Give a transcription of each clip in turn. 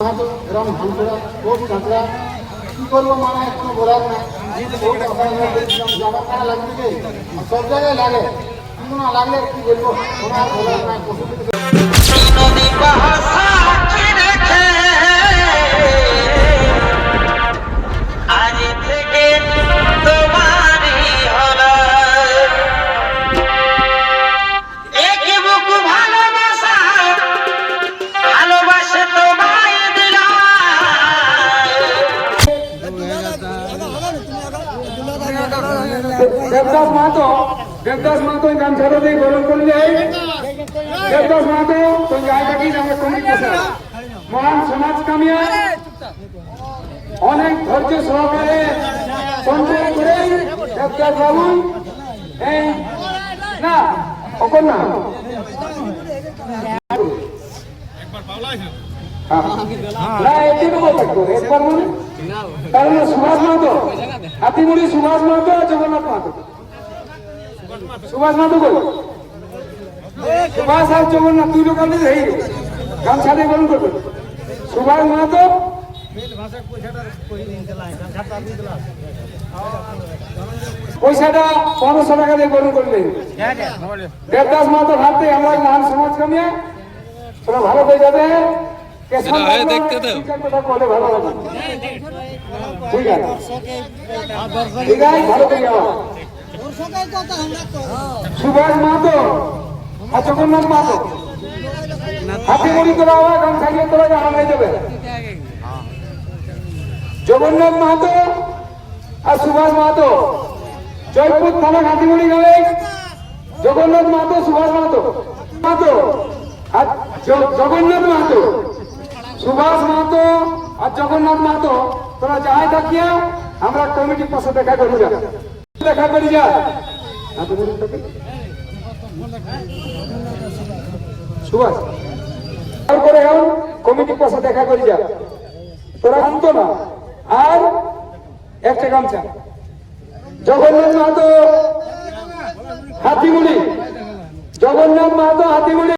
হয়তো এরকম ভাঙচুরা বহুত কাঁকড়া কি করব মানে কোনো বলার নাই বহুত অসহায় হয়ে গেছিলাম, জামা কাপড় লাগবে কি? আর সব জায়গায় লাগে কিন্তু না লাগলে কি বলব কোনো আর বলার নাই দেবদাস মাহাতো দেবদাস মাহাতো গান ছেড়ে দিয়ে গরম করে দেয় দেবদাস মাহাতো তুই গায়ে থাকি আমরা পেশা মহান সমাজ কামিয়া। অনেক ধৈর্য সহকারে সঞ্চয় করে দেবদাস বাবু, এই, না অকর না। না নেব থাকব একবার মনে? কারণ সুভাষ মাহাতো। হাতিমুড়ি সুভাষ মাহাতো আর মাহাতো। সুভাষ মাহাতো বল সুভাষ আর জগন্নাথ দুই হয়ে গেছে গামছা দিয়ে করবেন সুভাষ মাহাতো। পয়সাটা পনেরোশো টাকা দিয়ে গ্রহণ করলেন দেবদাস মাহাতো ভাবতে আমরা মহান সমাজ কামিয়া ভালো হয়ে যাবে। দেখতে ঠিক আছে। ভালো সুভাষ মাহাতো আর জগন্নাথ মাহাতো। হাতে মুড়ি তোলা হওয়া গান থাকলে তোরা জানা হয়ে জগন্নাথ মাহাতো আর সুভাষ মাহাতো। জয়পুর থানা হাতিমুড়ি গ্রামে জগন্নাথ মাহাতো সুভাষ মাহাতো। মাহাতো আর জগন্নাথ মাহাতো। সুভাষ মাহাতো আর জগন্নাথ মাহাতো, তোরা যাই থাকিয়া আমরা কমিটির পাশে দেখা করি যা। দেখা করি যা। সুভাষ, তারপরে এখন কমিটির পাশে দেখা করি যা। তোরা আনতো না। আর একটা গামছা। জগন্নাথ মাহাতো, হাতিমুড়ি। জগন্নাথ মাহাতো, হাতিমুড়ি।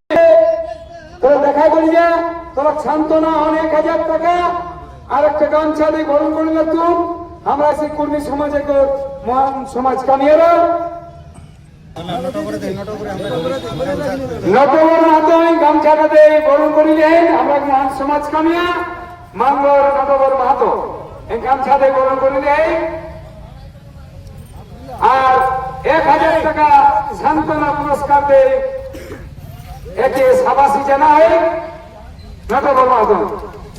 তোরা দেখা করি যা। তোরা সান্ত্বনা অনেক হাজার টাকা। আর একটা গামছা দিয়ে গ্রহণ করলে তুই আমরা সেই কর্মী সমাজে মহান সমাজ কামিয়ারা নটবর করিলেন আমরা মহান সমাজ মাহাতো। এই আর এক হাজার টাকা সান্ত্বনা পুরস্কার দিয়ে একে সাবাসী জানা নটবর মাহাতো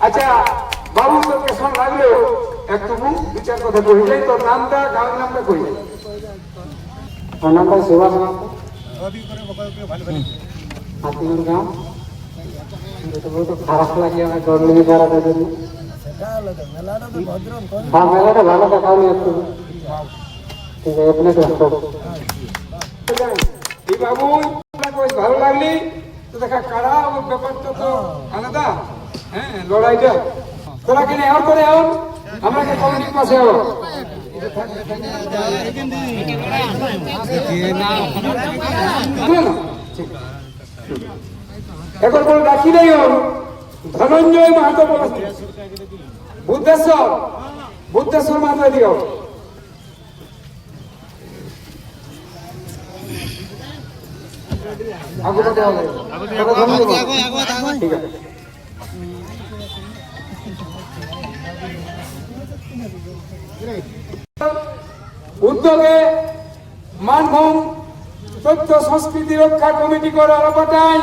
আচ্ছা বাবু তোর কেসন লাগলেও একটু বিচার কথা কহিলে তোর নামটা গাঁয়ের নামটা কহিলে? আমার নামটা সুভাষ হাতিগুর গাঁও বহুত খারাপ লাগে আমার গরমিনি বেড়াতে জন্য হ্যাঁ মেলাটা ভালো দেখাও একটু। ঠিক আছে এই বাবু ভালো লাগলি? দেখা, কারা ব্যাপারটা তো আলাদা? হ্যাঁ লড়াইটা তোরা কিনে আর করে আমরা কে কমিটির পাশে আও এখন কোন ডাকি নেই হন ধনঞ্জয় মাহাতো বুদ্ধেশ্বর বুদ্ধেশ্বর মাহাতো দিও আগে কথা হবে কথা ধন্যবাদ। উদ্যোগে মানভূম তথ্য সংস্কৃতি রক্ষা কমিটি করে আলাপাটাই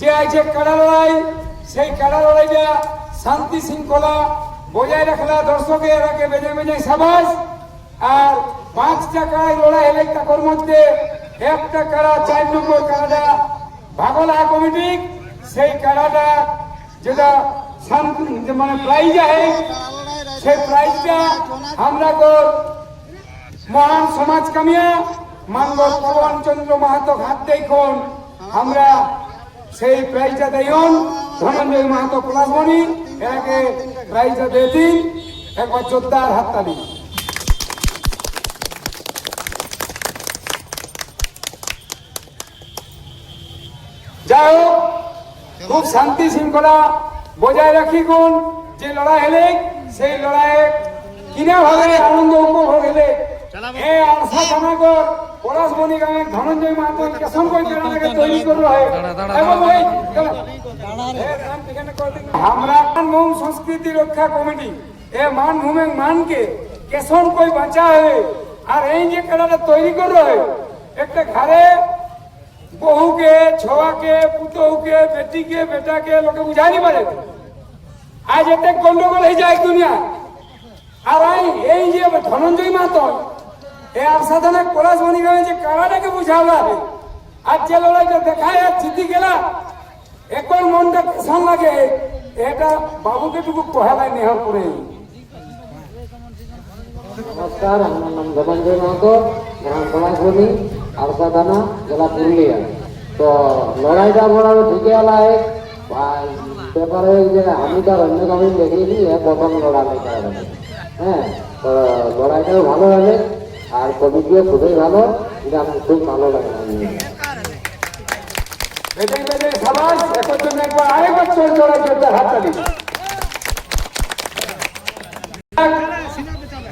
যে আছে কাড়া লড়াই, সেই কাড়া লড়াইটা শান্তি শৃঙ্খলা বজায় রাখলা, দর্শকের আগে বেজে বেজে সাবাস, আর পাঁচ টাকায় লড়াই হলে টাকার মধ্যে একটা কাড়া, চার নম্বর কাড়াটা ভাগলা কমিটি, সেই কাড়াটা যেটা মানে প্রাইজ আছে, সেই প্রাইজটা আমরা কর মহান সমাজ কামিয়া মানব পবন চন্দ্র মাহাতো ঘাট দেখুন, আমরা সেই প্রাইজটা দেয়ন ধনঞ্জয় মাহাতো পলাশমণি একে প্রাইজটা দিয়ে দিন একবার জোরদার হাততালি। যাই হোক খুব শান্তি শৃঙ্খলা বজায় রাখি গুণ যে লড়াই হলে সেই লড়াইয়ে কিনা ভাবে আনন্দ উপভোগ হলে। এ আশা জানাগর পলাশমণি গ্রামের ধনঞ্জয় মাহাতো কেশন গ্রামকে তৈরি করল হয় এবং ওই আমরা মানভূম সংস্কৃতি রক্ষা কমিটি এ মানভূমের মানকে কেশন কই বাঁচা হবে আর এই যে খেলাটা তৈরি করল হয় একটা ঘরে বহুকে ছোয়াকে পুতহুকে বেটিকে, বেটাকে লোকে বুঝাই পারে। আজ এতে গন্ডগোল হয়ে যায় দুনিয়া আর এই এই যে ধনঞ্জয় মাতন এই আসাধারণ পলাশ মণিগ্রামে যে কারাটাকে বুঝাওয়া হবে আর যে লড়াইটা দেখায় আর জিতি গেলা, একবার মনটা কেসান লাগে, এটা বাবুকে টুকু কহেলাই নেহর করে। নমস্কার, আমার নাম ধনঞ্জয় মাহাতো গ্রাম পলাশবনি আরসা থানা জেলা পুরুলিয়া। তো লড়াইটা বড় ঢুকে গেলা এক। যে আমি তার অন্য কামে দেখিনি প্রথম লড়াই হ্যাঁ তো লড়াইটাও ভালো হবে, আর কমিটিও খুবই ভালো, এটা আমার খুব ভালো লাগে।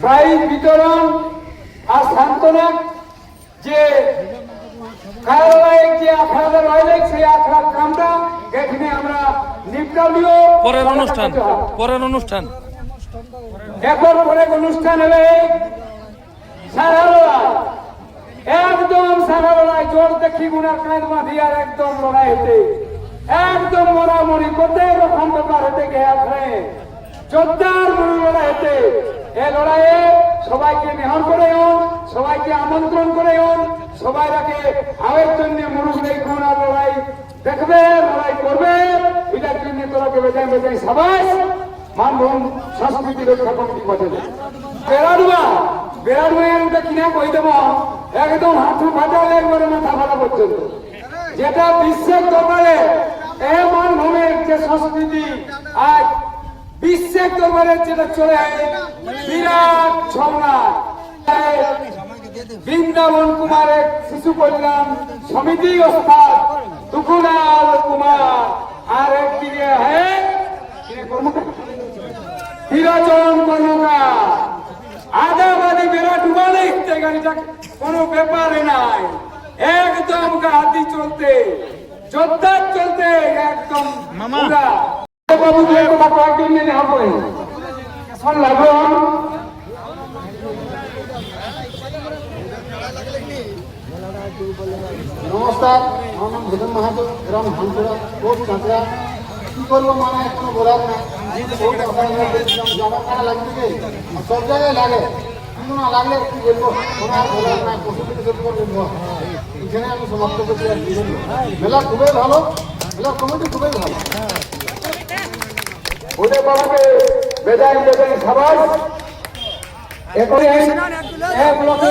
প্রাইজ বিতরণ আর সান্ত্বনা যে কারালয়ের যে আখড়াটা রয়েছে সেই আখড়ার কামটা এখানে আমরা পরের অনুষ্ঠান পরের অনুষ্ঠান। এখন অনুষ্ঠান হবে সারা লড়াই একদম সারা লড়াই জোর দেখি বাঁধি আর একদম লড়াই হতে। একদম মরামরি করতে রকম ব্যাপার হতে লড়াই হতে। এ লড়াইয়ে সবাইকে নেহর করে হন সবাইকে আমন্ত্রণ করে হন সবাই রাখে আবের জন্য গুণ আর লড়াই দেখবে, লড়াই করবে। এটার জন্য তোরাকে বেজায় বেজায় সবাই মানভূম সংস্কৃতি রক্ষা কমিটি বদলে বেড়াডুয়া বেড়াডুয়ার ওটা কিনা কই দেব? একদম হাঁটু ফাটালে, একবারে মাথা ফাটা পর্যন্ত। যেটা বিশ্বের দরবারে এ মানভূমের যে সংস্কৃতি, আজ বিশ্বের দরবারে যেটা চলে বিরাট বৃন্দাবন কুমারের শিশু কল্যাণ সমিতি ওস্তাদ দুকুলাল কুমার। আর একদিকে হিরাচরণ কর্মকার আদাবাদী বেড়া ডুবালে গাড়িটা। কোনো ব্যাপারে নাই। একদম হাতি চলতে। যোদ্ধার চলতে একদম। বাবু কয়েকদিন হবে নমস্কার আমার নাম ভেদন মাহাতো গ্রাম ধানপুরা পোস্ট চাঁচড়া কি করব মানে কোনো বলার নাই। জমা লাগবে সব জায়গায় লাগে। কিন্তু না লাগলে কি বলব? কোনো আর বলার নাই পশু চিকিৎসক বলব এখানে আমি সমাপ্ত করছি আর কি মেলা খুবই ভালো মেলা কমিটি খুবই ভালো। ওদের বাবাকে বেজায় বেজায় খাবার এক লোকে